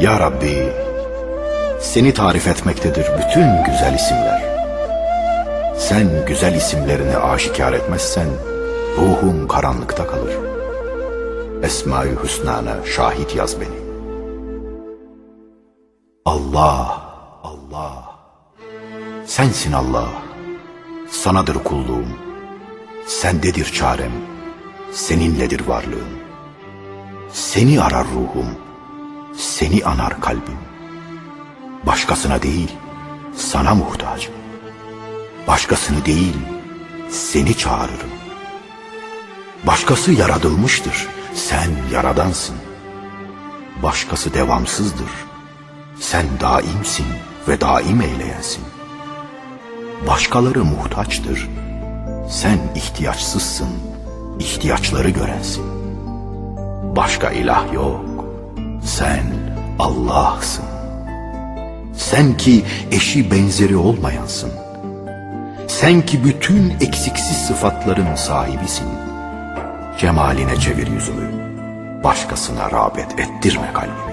Ya Rabbi, seni tarif etmektedir bütün güzel isimler. Sen güzel isimlerini aşikar etmezsen, ruhum karanlıkta kalır. Esma-i Hüsna'na şahit yaz beni. Allah, Allah, sensin Allah, sanadır kulluğum, sendedir çarem, seninledir varlığım. Seni arar ruhum, seni anar kalbim. Başkasına değil, sana muhtacım. Başkasını değil, seni çağırırım. Başkası yaratılmıştır, sen yaradansın. Başkası devamsızdır, sen daimsin ve daim eyleyensin. Başkaları muhtaçtır, sen ihtiyaçsızsın, ihtiyaçları görensin. Başka ilah yok, sen Allah'sın. Sen ki eşi benzeri olmayansın. Sen ki bütün eksiksiz sıfatların sahibisin. Cemaline çevir yüzünü. Başkasına rağbet ettirme kalbini.